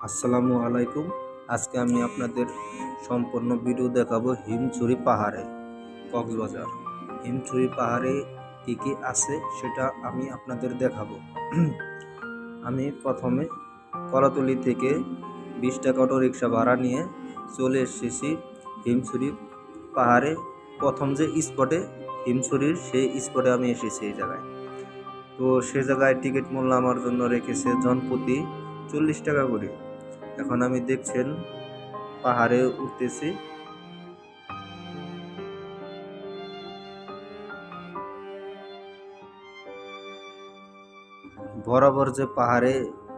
আসসালামু আলাইকুম। আজকে আমি আপনাদের সম্পূর্ণ ভিডিও দেখাবো হিমছড়ি পাহাড়ে, কক্সবাজার। হিমছড়ি পাহাড়ে কী কী আছে সেটা আমি আপনাদের দেখাবো। আমি প্রথমে কলাতলি থেকে বিশ টাকা অটো রিক্সা ভাড়া নিয়ে চলে এসেছি হিমছড়ি পাহাড়ে। প্রথম যে স্পটে হিমছড়ির সেই স্পটে আমি এসেছি এই জায়গায়। তো সে জায়গায় টিকিট মূল্য আমার জন্য রেখেছে জনপ্রতি চল্লিশ টাকা করে। এখন আমি দেখছেন, পাহাড়ে উঠতেছি। বরাবর যে পাহাড়ে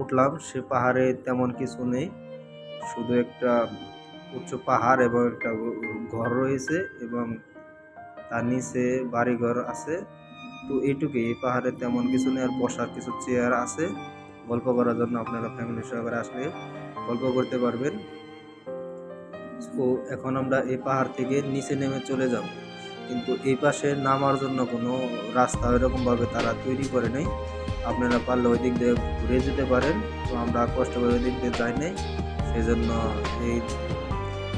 উঠলাম, সে পাহাড়ে তেমন কিছু নেই। শুধু একটা উচ্চ পাহাড় এবং একটা ঘর রয়েছে এবং তার নিচে বাড়িঘর আছে। তো এইটুকুই, এই পাহাড়ে তেমন কিছু নেই আর বসার কিছু চেয়ার আছে। গল্প করার জন্য আপনারা ফ্যামিলি সহকারে আসলে গল্প করতে পারবেন। তো এখন আমরা এই পাহাড় থেকে নিচে নেমে চলে যাব। কিন্তু এই পাশে নামার জন্য কোনো রাস্তা এরকমভাবে তারা তৈরি করে নেই। আপনারা পারলে ওই দিক দিয়ে ঘুরে যেতে পারেন। তো আমরা কষ্ট করে ওই দিক দিয়ে যাই নাই। সেই জন্য এই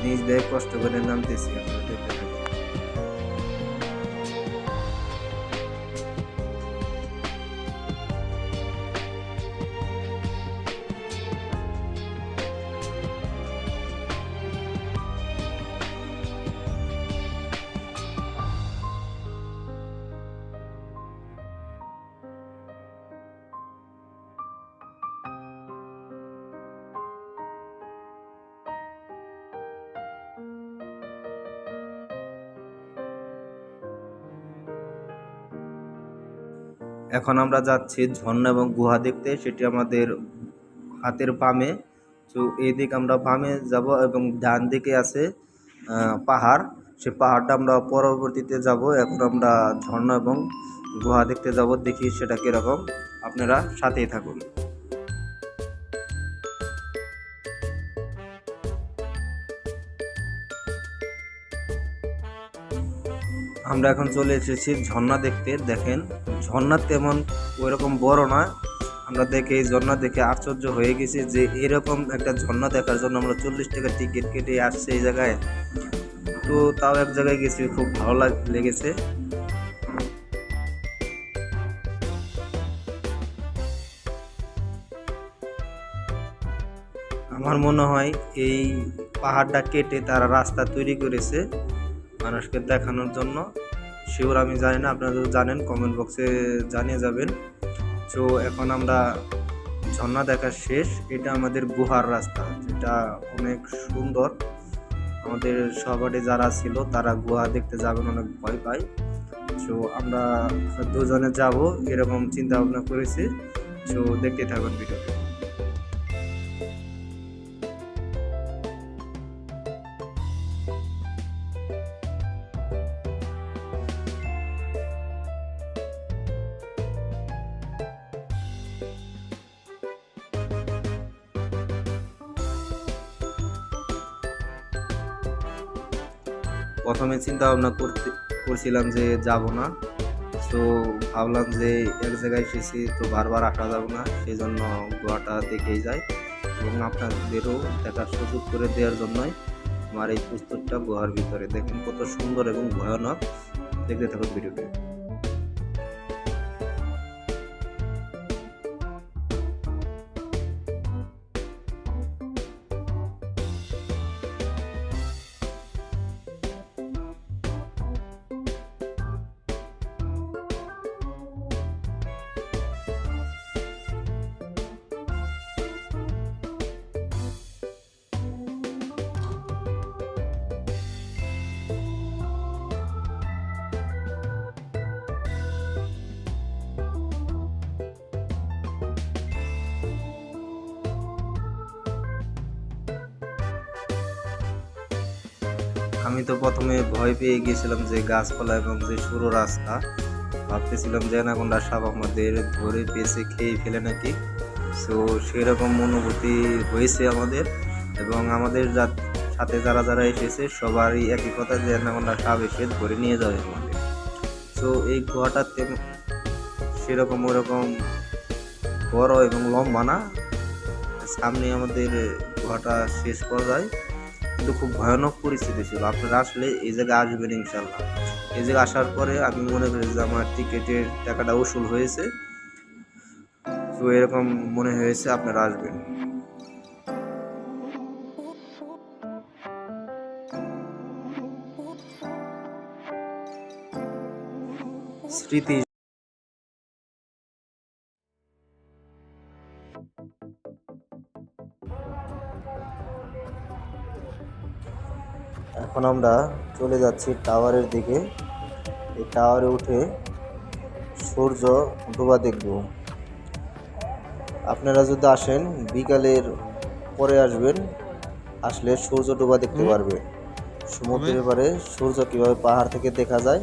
নিচ দিয়ে কষ্ট করে নামতেছি। আপনারা এখন আমরা যাচ্ছি ঝর্ণা এবং গুহা দেখতে, সেটি আমাদের হাতের বামে। তো এই দিক আমরা বামে যাব এবং ডান দিকে আছে পাহাড়। সে পাহাড়টা আমরা পরবর্তীতে যাব। এখন আমরা ঝর্ণা এবং গুহা দেখতে যাব, দেখি সেটা কীরকম। আপনারা সাথেই থাকুন। আমরা এখন চলে এসেছি ঝর্ণা দেখতে, দেখেন। ঝর্ণা তেমন ওইরকম বড় না। আমরা দেখে এই ঝর্ণা দেখে আশ্চর্য হয়ে গেছি যে এরকম একটা ঝর্ণা দেখার জন্য আমরা চল্লিশ টাকা টিকিট কেটে আসছি এই জায়গায়। তো তাও এক জায়গায় গেছি, খুব ভালো লাগ লেগেছে। আমার মনে হয় এই পাহাড়টা কেটে তারা রাস্তা তৈরি করেছে। মানুষকে দেখানোর জন্য। শিওর আমি জানি না, আপনারা যদি জানেন কমেন্ট বক্সে জানিয়ে যাবেন। তো এখন আমরা ঝর্ণা দেখা শেষ। এটা আমাদের গুহার রাস্তা, যেটা অনেক সুন্দর। আমাদের সহপাঠী যারা ছিল, তারা গুহা দেখতে যাবেন, অনেক ভয় পায়। তো আমরা দুজনে যাব, এরকম চিন্তা ভাবনা করেছি। তো দেখতে থাকুন ভিডিওটি। প্রথমে চিন্তা ভাবনা করতে, করছিলাম যে যাব না। তো ভাবলাম যে এক জায়গায় এসেছি তো বারবার আঁকা যাবে না সেই জন্য গোয়াটা দেখেই যাই এবং আপনাদেরও দেখার সুযোগ করে দেওয়ার জন্যই আমার এই পুস্তকটা গুহার ভিতরে। দেখুন কত সুন্দর এবং ভয়ানক। দেখতে থাকুন ভিডিওটি। আমি তো প্রথমে ভয় পেয়ে গিয়েছিলাম যে গাছপালা এবং যে সরু রাস্তা। ভাবতেছিলাম যে অ্যানাকোন্ডা সাপ আমাদের ধরে পেয়েছে খেয়ে ফেলে নাকি? তো সেরকম অনুভূতি হয়েছে আমাদের এবং আমাদের সাথে যারা যারা এসেছে, সবারই একই কথা যে অ্যানাকোন্ডা সাপ এসে ধরে নিয়ে যাবে আমাদের। তো এই গুহাটা সেরকম ওরকম বড় এবং লম্বা না। সামনে আমাদের গুহাটা শেষ পর্যায়ে কিন্তু খুব ভয়ানক পরিস্থিতি ছিল। আপনারা আসলে এই জায়গায় আসবেন ইনশাল্লাহ এই জায়গায় আসার পরে আমি মনে করি যে আমার টিকিটের টাকাটা উসুল হয়েছে। তো এরকম মনে হয়েছে আপনারা আসবেন। স্মৃতি এখন আমরা চলে যাচ্ছি টাওয়ারের দিকে। এই টাওয়ারে উঠে সূর্য ডোবা দেখব। আপনারা যদি আসেন বিকালের পরে আসবেন আসলে সূর্য ডোবা দেখতে পারবেন সমুদ্রের পারে সূর্য কীভাবে পাহাড় থেকে দেখা যায়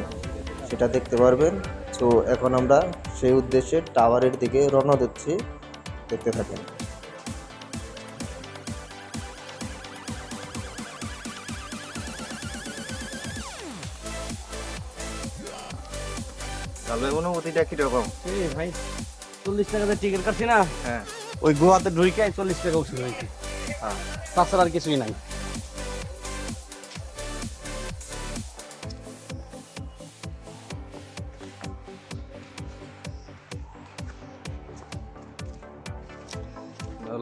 সেটা দেখতে পারবেন। তো এখন আমরা সেই উদ্দেশ্যে টাওয়ারের দিকে রওনা দিচ্ছি। দেখতে থাকেন। তাহলে অনুভূতিটা কীরকম? এই ভাই চল্লিশ টাকাতে টিকিট কাটছি না। হ্যাঁ। ওই গোয়াতে ঢুকে চল্লিশ টাকা উঠে হয়েছে। হ্যাঁ। তাছাড়া আর কিছুই নাই।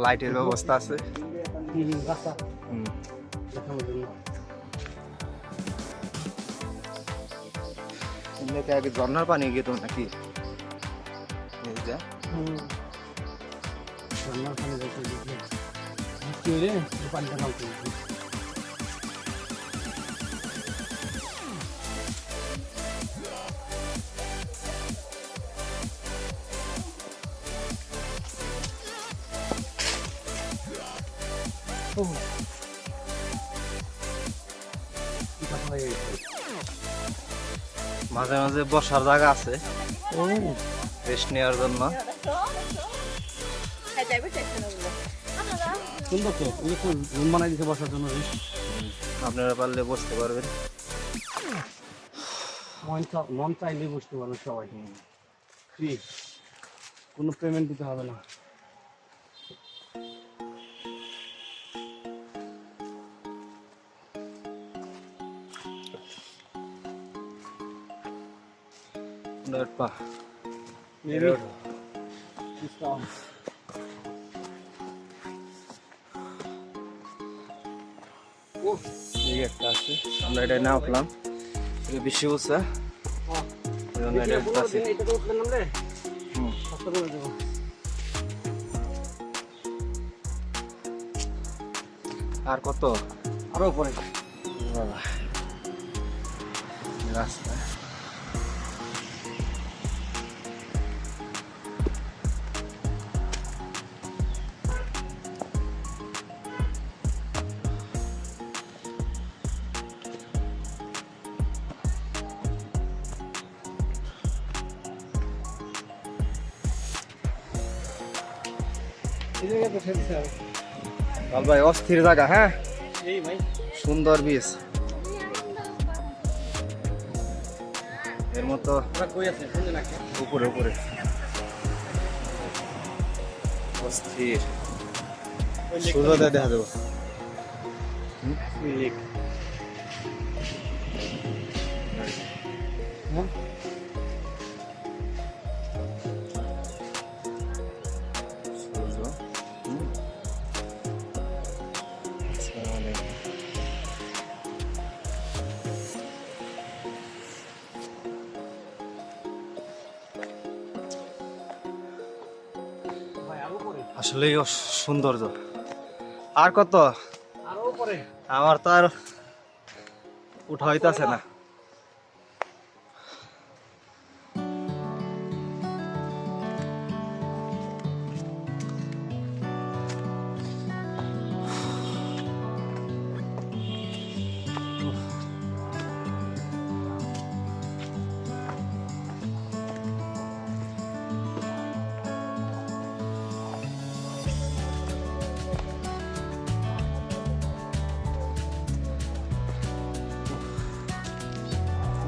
লাইটের ব্যবস্থা আছে। রাস্তা। হুম। এমনিতে আগে ঝর্ণার পানি গেত নাকি ঝর্ণার পানি পানিটা। মাঝে মাঝে বসার জায়গা আছে। ও। রেস্ট নেওয়ার জন্য। সুন্দর তো রুম বানাই দিতে বসার জন্য আপনারা পারলে বসতে পারবেন। মন চাইলে বসতে পারবে সবাই। ফ্রি কোনো পেমেন্ট দিতে হবে না। Discount. এই একটা আছে আমরা এটা না উঠলাম। এটা বেশি উঁচা হ্যাঁ। দেবো। আর কত? আরও উপরে। বাবা রাস্তা লাল ভাই অস্থির জায়গা হ্যাঁ? সুন্দর বীজ এর মতো উপরে উপরে। অস্থির। সূর্যোদয় দেখা যাব হ্যাঁ? আসলেই সৌন্দর্য। আর কত? আমার তো আর উঠা হইতেছে না।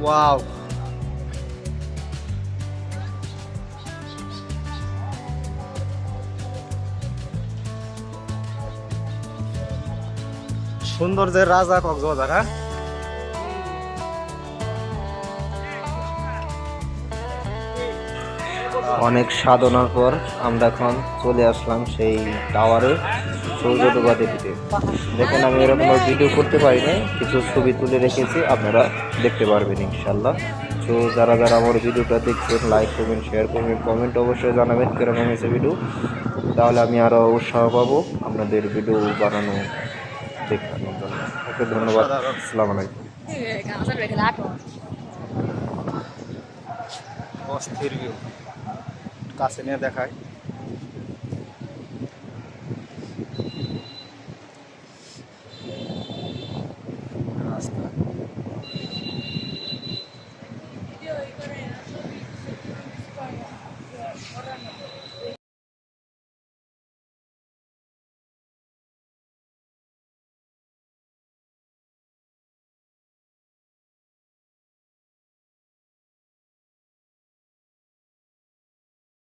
Wow. সুন্দর যে রাজা কক্সবাজার হ্যাঁ অনেক সাধনার পর আমরা এখন চলে আসলাম সেই টাওয়ারে সূর্য ডোবাতে দিতে দেখুন আমি এরকম ভিডিও করতে পারি না কিছু ছবি তুলে রেখেছি আপনারা দেখতে পারবেন ইনশাল্লাহ তো যারা যারা আমার ভিডিওটা দেখছেন লাইক করবেন শেয়ার করবেন কমেন্ট অবশ্যই জানাবেন কীরকম হয়েছে ভিডিও তাহলে আমি আরও উৎসাহ পাবো আপনাদের ভিডিও বানানো দেখানোর জন্য। ওকে ধন্যবাদ। আসসালামু আলাইকুম. অস্থির ভিউ কাছে নিয়ে দেখায়